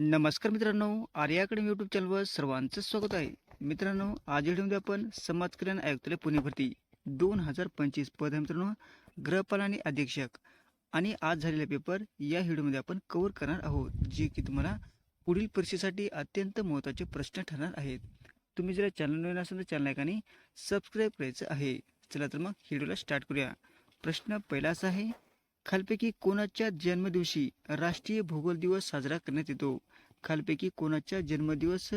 नमस्कार मित्रांनो आर्याकडे यूट्यूब चॅनलवर सर्वांचं स्वागत आहे. मित्रांनो आज व्हिडिओमध्ये आपण समाज कल्याण आयुक्तालय पुणे भरती. दोन हजार पंचवीस पद आहे मित्रांनो गृहपाल आणि अधीक्षक. आणि आज झालेला पेपर या व्हिडिओमध्ये आपण कव्हर करणार आहोत जे की तुम्हाला पुढील परीक्षेसाठी अत्यंत महत्त्वाचे प्रश्न ठरणार आहेत. तुम्ही जर चॅनल नवीन असेल तर चॅनल ऐकाने सबस्क्राईब करायचं आहे. चला तर मग व्हिडिओला स्टार्ट करूया. प्रश्न पहिला असा आहे खालपैकी कोणाच्या जन्मदिवशी राष्ट्रीय भूगोल दिवस साजरा करण्यात येतो? खालपैकी कोणाच्या जन्मदिवस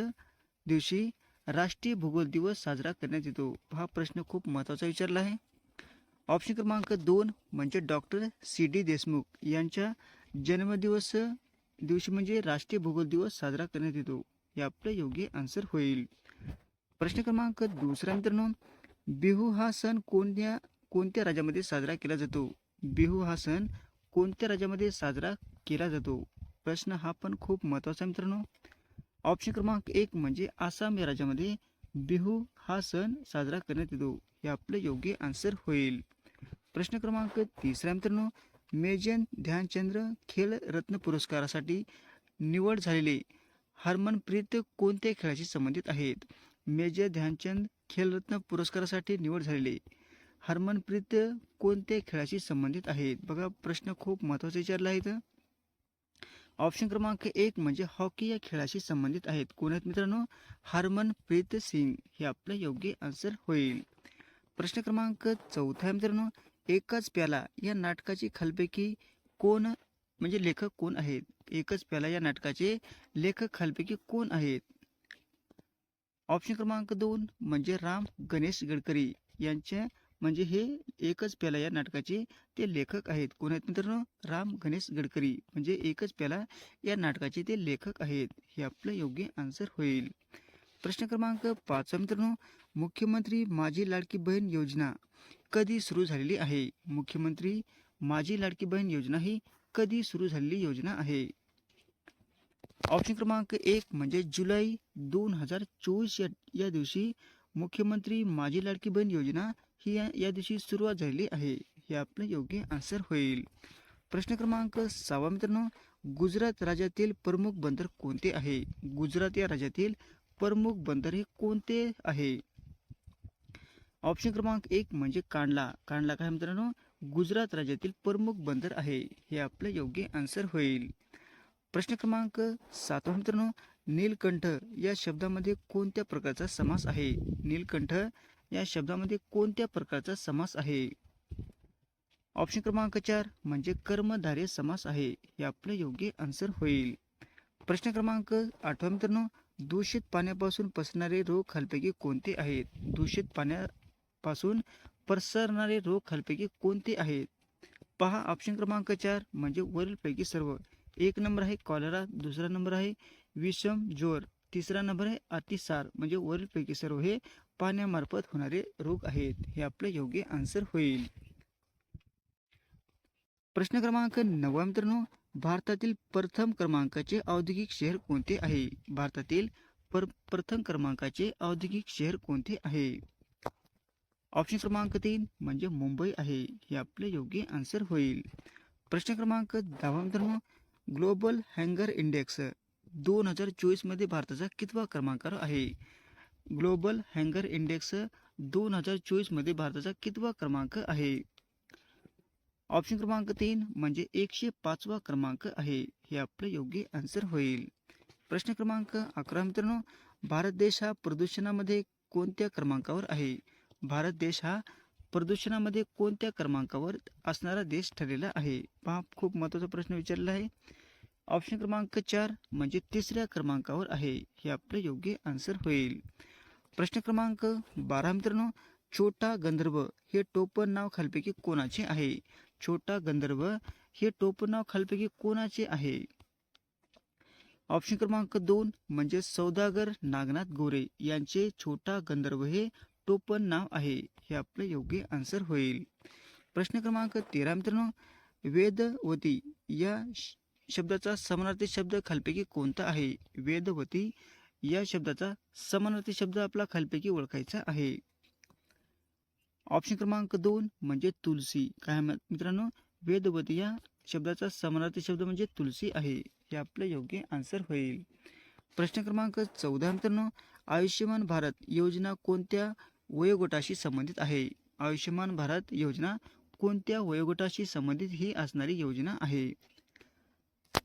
दिवशी राष्ट्रीय भूगोल दिवस साजरा करण्यात येतो? हा प्रश्न खूप महत्त्वाचा विचारला आहे. ऑप्शन क्रमांक दोन म्हणजे डॉक्टर सी डी देशमुख यांच्या जन्मदिवस दिवशी म्हणजे राष्ट्रीय भूगोल दिवस साजरा करण्यात येतो. हे आपलं योग्य आन्सर होईल. प्रश्न क्रमांक दुसरा मित्रांनो बिहू हा सण कोणत्या कोणत्या राज्यामध्ये साजरा केला जातो? बिहू हा सण कोणत्या राज्यामध्ये साजरा केला जातो? प्रश्न हा पण खूप महत्त्वाचा आहे मित्रांनो. ऑप्शन क्रमांक एक म्हणजे आसाम या राज्यामध्ये बिहू हा सण साजरा करण्यात येतो. हे आपलं योग्य आन्सर होईल. प्रश्न क्रमांक तिसरा मित्रांनो. मेजन ध्यानचंद्र खेळ रत्न पुरस्कारासाठी निवड झालेले हरमनप्रीत कोणत्या खेळाशी संबंधित आहेत? मेजर ध्यानचंद खेलरत्न पुरस्कारासाठी निवड झालेले हरमनप्रीत कोणत्या खेळाशी संबंधित आहेत? बघा प्रश्न खूप महत्त्वाचा विचारला आहे इथं ऑप्शन क्रमांक एक म्हणजे हॉकी या खेळाशी संबंधित आहेत. कोण आहेत मित्रांनो? हरमनप्रीत सिंग. हे आपलं योग्य आन्सर होईल. प्रश्न क्रमांक चौथा आहे मित्रांनो. एकच प्याला या नाटकाची खालपैकी कोण म्हणजे लेखक कोण आहेत? एकच प्याला या नाटकाचे लेखक खालपैकी कोण आहेत? ऑप्शन क्रमांक दोन म्हणजे राम गणेश गडकरी यांच्या म्हणजे हे एकच प्याला या नाटकाचे ते लेखक आहेत. कोण आहेत मित्रांनो? राम गणेश गडकरी. म्हणजे एकच प्याला या नाटकाचे ते लेखक आहेत. हे आपलं योग्य आन्सर होईल. प्रश्न क्रमांक पाचवा मित्रांनो मुख्यमंत्री माझी लाडकी बहीण योजना कधी सुरू झालेली आहे? मुख्यमंत्री माझी लाडकी बहीण योजना ही कधी सुरू झालेली योजना आहे? ऑप्शन क्रमांक एक म्हणजे जुलै दोन हजार चोवीस या या दिवशी मुख्यमंत्री माझी लाडकी बहीण योजना ही या या दिवशी सुरुवात झालेली आहे. हे आपलं योग्य आन्सर होईल. प्रश्न क्रमांक सहावा मित्रांनो गुजरात राज्यातील प्रमुख बंदर कोणते आहे? गुजरात या राज्यातील प्रमुख बंदर हे कोणते आहे? ऑप्शन क्रमांक एक म्हणजे कांडला. कांडला काय मित्रांनो? गुजरात राज्यातील प्रमुख बंदर आहे. हे आपलं योग्य आन्सर होईल. प्रश्न क्रमांक सातवा मित्रांनो नीलकंठ या शब्दामध्ये कोणत्या प्रकारचा समास आहे? नीलकंठ या शब्दामध्ये कोणत्या प्रकारचा समास आहे? ऑप्शन क्रमांक चार म्हणजे कर्मधार्य समास आहे. हे आपलं योग्य आन्सर होईल. प्रश्न क्रमांक आठवा मित्रांनो दूषित पाण्यापासून पसरणारे रोग खालपैकी कोणते आहेत? दूषित पाण्यापासून पसरणारे रोग खालपैकी कोणते आहेत? पहा ऑप्शन क्रमांक चार म्हणजे वरीलपैकी सर्व. एक नंबर आहे कॉलरा दुसरा नंबर आहे विषम ज्वर तिसरा नंबर आहे अतिसार म्हणजे वरीलपैकी सर्व. हे पाण्यामार्फत होणारे रोग आहेत हे आपलं योग्य आन्सर होईल. प्रश्न क्रमांक नववा मित्रांनो भारतातील प्रथम क्रमांकाचे औद्योगिक शहर कोणते आहे? भारतातील पर प्रथम क्रमांकाचे औद्योगिक शहर कोणते आहे? ऑप्शन क्रमांक तीन म्हणजे मुंबई आहे हे आपले योग्य आन्सर होईल. प्रश्न क्रमांक दहावा मित्रांनो ग्लोबल हँगर इंडेक्स दोन हजार चोवीसमध्ये भारताचा कितवा क्रमांकावर आहे? ग्लोबल हँगर इंडेक्स दोन हजार चोवीसमध्ये भारताचा कितवा क्रमांक आहे? ऑप्शन क्रमांक तीन म्हणजे एकशे पाचवा क्रमांक आहे. हे आपलं योग्य आन्सर होईल. प्रश्न क्रमांक अकरा मित्रांनो भारत देश हा प्रदूषणामध्ये कोणत्या क्रमांकावर आहे? भारत देश हा प्रदूषणामध्ये कोणत्या क्रमांकावर असणारा देश ठरलेला आहे? पहा खूप महत्त्वाचा प्रश्न विचारला आहे. ऑप्शन क्रमांक चार म्हणजे तिसऱ्या क्रमांकावर आहे. हे आपलं योग्य आन्सर होईल. प्रश्न क्रमांक बारा मित्रांनो छोटा गंधर्व हे टोपण नाव खालपैकी कोणाचे आहे? छोटा गंधर्व हे टोपण नाव खालपैकी कोणाचे आहे? ऑप्शन क्रमांक दोन म्हणजे सौदागर नागनाथ गोरे यांचे छोटा गंधर्व हे टोपण नाव आहे हे आपलं योग्य आन्सर होईल. प्रश्न क्रमांक तेरा मित्रांनो वेदवती या श- शब्दाचा समानार्थी शब्द खालपैकी कोणता आहे? वेदवती या शब्दाचा समानार्थी शब्द आपला खालपैकी ओळखायचा आहे. ऑप्शन क्रमांक दोन म्हणजे तुलसी. काय मित्रांनो वेदवती या शब्दाचा समानार्थी शब्द म्हणजे तुलसी आहे. हे आपलं योग्य आन्सर होईल. प्रश्न क्रमांक चौदा मित्रांनो आयुष्यमान भारत योजना कोणत्या वयोगटाशी संबंधित आहे? आयुष्यमान भारत योजना कोणत्या वयोगटाशी संबंधित ही असणारी योजना आहे?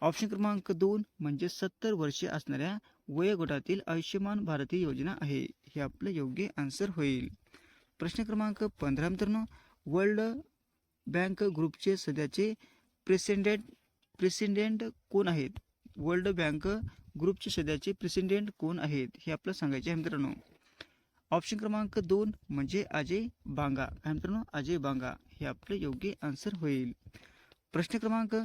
ऑप्शन क्रमांक दोन म्हणजे सत्तर वर्षे असणाऱ्या वयोगटातील आयुष्यमान भारतीय योजना आहे. हे आपलं योग्य आन्सर होईल. प्रश्न क्रमांक पंधरा मित्रांनो वर्ल्ड बँक ग्रुपचे सध्याचे प्रेसिडेंट प्रेसिडेंट कोण आहेत? वर्ल्ड बँक ग्रुपचे सध्याचे प्रेसिडेंट कोण आहेत? हे आपलं सांगायचे आहे मित्रांनो. ऑप्शन क्रमांक दोन म्हणजे अजय बांगा. काय मित्रांनो? अजय बांगा. हे आपलं योग्य आन्सर होईल. प्रश्न क्रमांक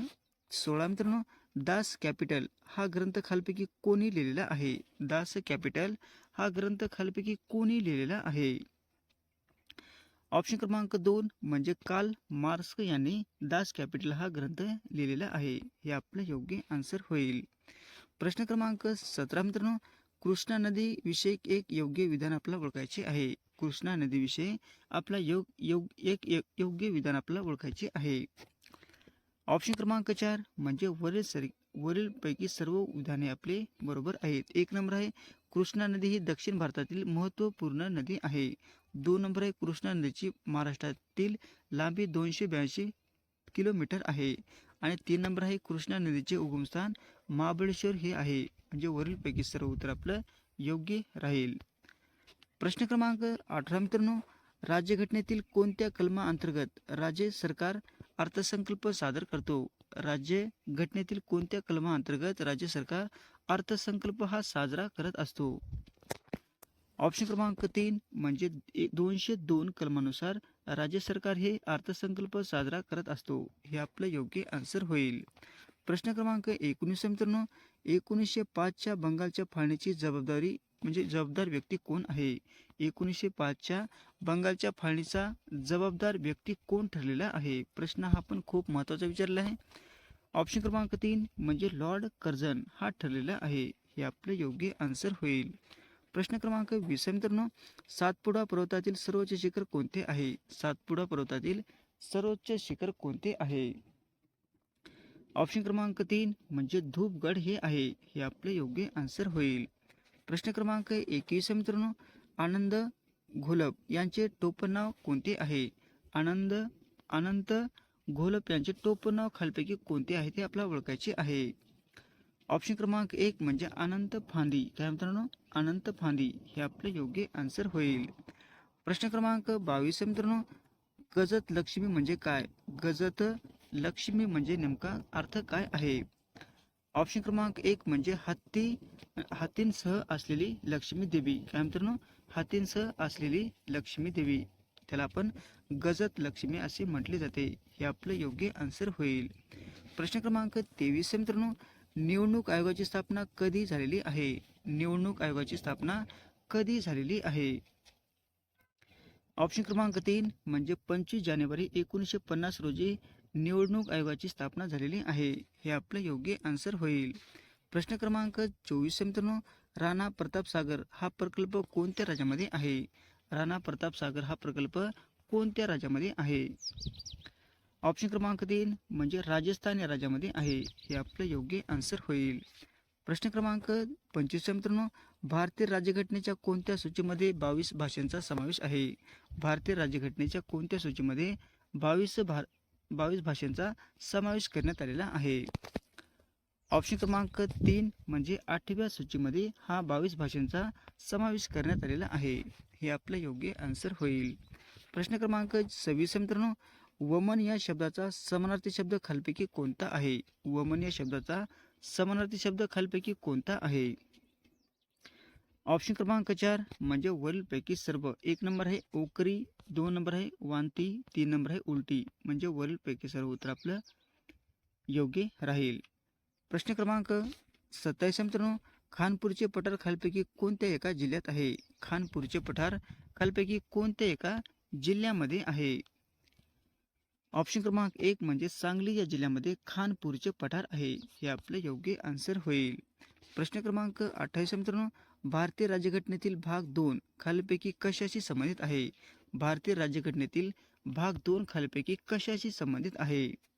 सोळा मित्रांनो दास कॅपिटल हा ग्रंथ खालपैकी कोणी लिहिलेला आहे? दास कॅपिटल हा ग्रंथ खालपैकी कोणी लिहिलेला आहे? ऑप्शन क्रमांक दोन म्हणजे काल मार्क्स यांनी दास कॅपिटल हा ग्रंथ लिहिलेला आहे. हे आपलं योग्य आन्सर होईल. प्रश्न क्रमांक सतरा मित्रांनो कृष्णा नदी विषयी एक योग्य विधान आपला ओळखायचे आहे. कृष्णा नदीविषयी आपला योग योग एक योग्य विधान आपला ओळखायचे आहे. ऑप्शन क्रमांक चार म्हणजे वरील सर वरीलपैकी सर्व विधाने आपले बरोबर आहेत. एक नंबर आहे कृष्णा नदी ही दक्षिण भारतातील महत्त्वपूर्ण नदी आहे. दोन नंबर आहे कृष्णा नदीची महाराष्ट्रातील लांबी दोनशे ब्याऐंशी किलोमीटर आहे. आणि तीन नंबर आहे कृष्णा नदीचे उगमस्थान महाबळेश्वर हे आहे. म्हणजे वरीलपैकी सर्व उत्तर आपलं योग्य राहील. प्रश्न क्रमांक अठरा मित्रांनो राज्यघटनेतील कोणत्या कलमा अंतर्गत राज्य सरकार अर्थसंकल्प सादर करतो. राज्य घटनेतील कोणत्या कलमाअंतर्गत राज्य सरकार अर्थसंकल्प हा साजरा करत असतो? ऑप्शन क्रमांक तीन म्हणजे ए- दोनशे दोन कलमानुसार राज्य सरकार हे अर्थसंकल्प साजरा करत असतो. हे आपलं योग्य आन्सर होईल. प्रश्न क्रमांक एकोणीस मित्रांनो. एकोणीसशे पाचच्या बंगालच्या फाळणीची जबाबदारी म्हणजे जबाबदार व्यक्ती कोण आहे? एकोणीसशे पाचच्या बंगालच्या फाळणीचा जबाबदार व्यक्ती कोण ठरलेला आहे? प्रश्न हा पण खूप महत्त्वाचा विचारला आहे. ऑप्शन क्रमांक तीन म्हणजे लॉर्ड कर्झन हा ठरलेला आहे. हे आपलं योग्य आन्सर होईल. प्रश्न क्रमांक वीस मित्रांनो. सातपुडा पर्वतातील सर्वोच्च शिखर कोणते आहे? सातपुडा पर्वतातील सर्वोच्च शिखर कोणते आहे? ऑप्शन क्रमांक तीन म्हणजे धूपगड हे आहे. हे आपले योग्य आन्सर होईल. प्रश्न क्रमांक एकवीस मित्रांनो. आनंद घोलप यांचे टोपणनाव कोणते आहे? आनंद अनंत घोलप यांचे टोपणनाव खालपैकी कोणते आहे ते आपल्याला ओळखायचे आहे. ऑप्शन क्रमांक एक म्हणजे अनंत फांदी. काय मित्रांनो? अनंत फांदी. हे आपले योग्य आन्सर होईल. प्रश्न क्रमांक बावीस मित्रांनो. गजत लक्ष्मी म्हणजे काय? गजत लक्ष्मी म्हणजे नेमका अर्थ काय आहे? ऑप्शन क्रमांक एक म्हणजे हत्ती हत्तींसह असलेली लक्ष्मी देवी. काय मित्रांनो? हातींसह असलेली लक्ष्मी देवी त्याला आपण गजत लक्ष्मी असे म्हटले जाते. हे आपलं योग्य आन्सर होईल. प्रश्न क्रमांक तेवीस मित्रांनो. निवडणूक आयोगाची स्थापना कधी झालेली आहे? निवडणूक आयोगाची स्थापना कधी झालेली आहे? ऑप्शन क्रमांक तीन म्हणजे पंचवीस जानेवारी एकोणीसशे पन्नास रोजी निवडणूक आयोगाची स्थापना झालेली आहे. हे आपलं योग्य आन्सर होईल. प्रश्न क्रमांक चोवीस मित्रांनो. राणा प्रताप सागर हा प्रकल्प कोणत्या राज्यामध्ये आहे? राणा प्रताप सागर हा प्रकल्प कोणत्या राज्यामध्ये आहे? ऑप्शन क्रमांक तीन म्हणजे राजस्थान या राज्यामध्ये आहे. हे आपलं योग्य आन्सर होईल. प्रश्न क्रमांक पंचवीस मित्रांनो. भारतीय राज्यघटनेच्या कोणत्या सूचीमध्ये बावीस भाषांचा समावेश आहे? भारतीय राज्यघटनेच्या कोणत्या सूचीमध्ये बावीस भार बावीस भाषांचा समावेश करण्यात आलेला आहे? ऑप्शन क्रमांक तीन म्हणजे आठव्या सूचीमध्ये हा बावीस भाषांचा समावेश करण्यात आलेला आहे. हे आपलं योग्य आन्सर होईल. प्रश्न क्रमांक सव्वीस मित्रांनो. वमन या शब्दाचा समानार्थी शब्द खालपैकी कोणता आहे? वमन या शब्दाचा समानार्थी शब्द खालपैकी कोणता आहे? ऑप्शन क्रमांक चार म्हणजे वरीलपैकी सर्व. एक नंबर आहे ओकरी दोन नंबर आहे वांती तीन नंबर आहे उलटी. म्हणजे वरीलपैकी सर्व उत्तर आपलं योग्य राहील. प्रश्न क्रमांक सत्तावीस मित्रांनो. खानपूरचे पठार खालपैकी कोणत्या एका जिल्ह्यात आहे? खानपूरचे पठार खालपैकी कोणत्या एका जिल्ह्यामध्ये आहे? ऑप्शन क्रमांक एक म्हणजे सांगली या जिल्ह्यामध्ये खानपूरचे पठार आहे. हे आपलं योग्य आन्सर होईल. प्रश्न क्रमांक अठ्ठावीस मित्रांनो. भारतीय राज्यघटनेतील भाग दोन खालीलपैकी कशाशी संबंधित आहे? भारतीय राज्यघटनेतील भाग दोन खालीलपैकी कशाशी संबंधित आहे?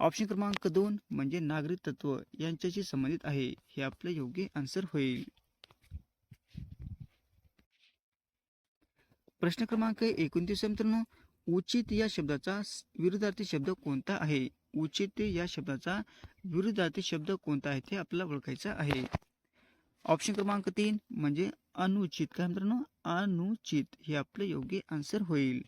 ऑप्शन क्रमांक दोन म्हणजे नागरिक तत्व यांच्याशी संबंधित आहे. हे आपलं योग्य आन्सर होईल. प्रश्न क्रमांक एकोणतीस मित्रांनो. उचित या शब्दाचा विरुद्धार्थी शब्द कोणता आहे? उचित या शब्दाचा विरुद्धार्थी शब्द कोणता आहे ते आपल्याला ओळखायचा आहे. ऑप्शन क्रमांक तीन म्हणजे अनुचित. काय मित्रांनो? अनुचित. हे आपलं योग्य आन्सर होईल.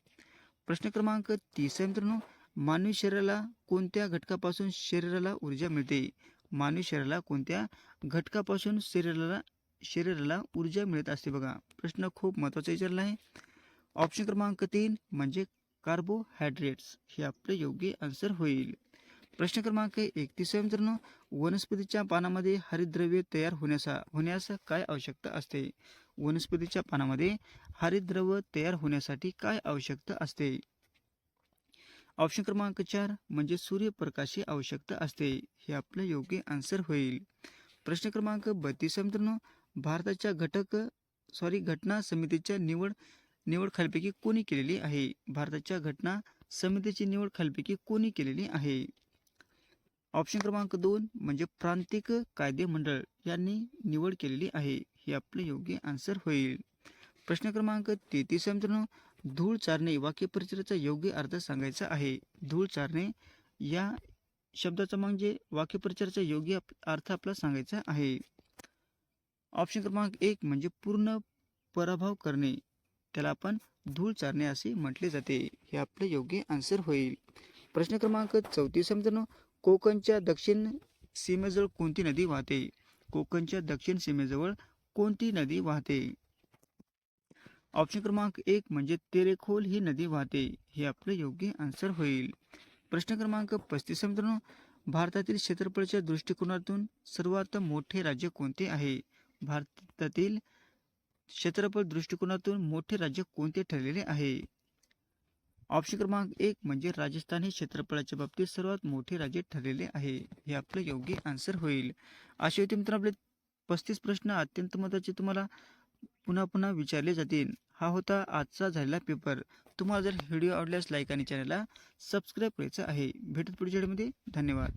प्रश्न क्रमांक तीस मित्रांनो. मानवी शरीराला कोणत्या घटकापासून शरीराला ऊर्जा मिळते? मानवी शरीराला कोणत्या घटकापासून शरीराला शरीराला ऊर्जा मिळत असते बघा. प्रश्न खूप महत्त्वाचा विचारला आहे. ऑप्शन क्रमांक तीन म्हणजे कार्बोहायड्रेट्स हे आपले योग्य आन्सर होईल. प्रश्न क्रमांक एकतीस मित्रांनो. वनस्पतीच्या पानामध्ये हरितद्रव्य तयार होण्यासा होण्यास काय आवश्यकता असते? वनस्पतीच्या पानामध्ये हरितद्रव्य तयार होण्यासाठी काय आवश्यकता असते? ऑप्शन क्रमांक चार म्हणजे सूर्यप्रकाशी आवश्यकता असते. हे आपलं योग्य आन्सर होईल. प्रश्न क्रमांक बत्तीस मित्रांनो. भारताच्या घटक सॉरी घटना समितीच्या निवड निवड खालपैकी कोणी केलेली आहे? भारताच्या घटना समितीची निवड खालपैकी कोणी केलेली आहे? ऑप्शन क्रमांक दोन म्हणजे प्रांतिक कायदे मंडळ यांनी निवड केलेली आहे. हे आपलं योग्य आन्सर होईल. प्रश्न क्रमांक तेहतीस मित्रांनो. धूळ चारणे वाक्यपरिचयाचा योग्य अर्थ सांगायचा आहे. धूळ चारणे या शब्दाचा म्हणजे वाक्यप्रचाराचा योग्य आप- अर्थ आपला सांगायचा आहे. ऑप्शन क्रमांक एक म्हणजे पूर्ण पराभव करणे. त्याला आपण धूळ चारणे असे म्हटले जाते. हे आपलं योग्य आन्सर होईल. प्रश्न क्रमांक चौतीस समजा मित्रांनो कोकणच्या दक्षिण सीमेजवळ कोणती नदी वाहते? कोकणच्या दक्षिण सीमेजवळ कोणती नदी वाहते? ऑप्शन क्रमांक एक म्हणजे तेरेखोल ही नदी वाहते. हे आपलं योग्य आन्सर होईल. प्रश्न क्रमांक पस्तीस मित्रांनो. भारतातील क्षेत्रफळाच्या दृष्टिकोनातून सर्वात मोठे राज्य कोणते आहे? भारतातील क्षेत्रफळ दृष्टिकोनातून मोठे राज्य कोणते ठरलेले आहे? ऑप्शन क्रमांक एक म्हणजे राजस्थान हे क्षेत्रफळाच्या बाबतीत सर्वात मोठे राज्य ठरलेले आहे. हे आपलं योग्य आन्सर होईल. असे होते मित्रांनो आपले पस्तीस प्रश्न अत्यंत महत्त्वाचे तुम्हाला पुन्हा पुन्हा विचारले जातील. हा होता आजचा झालेला पेपर. तुम्हाला जर व्हिडिओ आवडल्यास लाईक आणि चॅनलला सबस्क्राईब करायचं आहे. भेटत पुढच्या व्हिडिओमध्ये. धन्यवाद.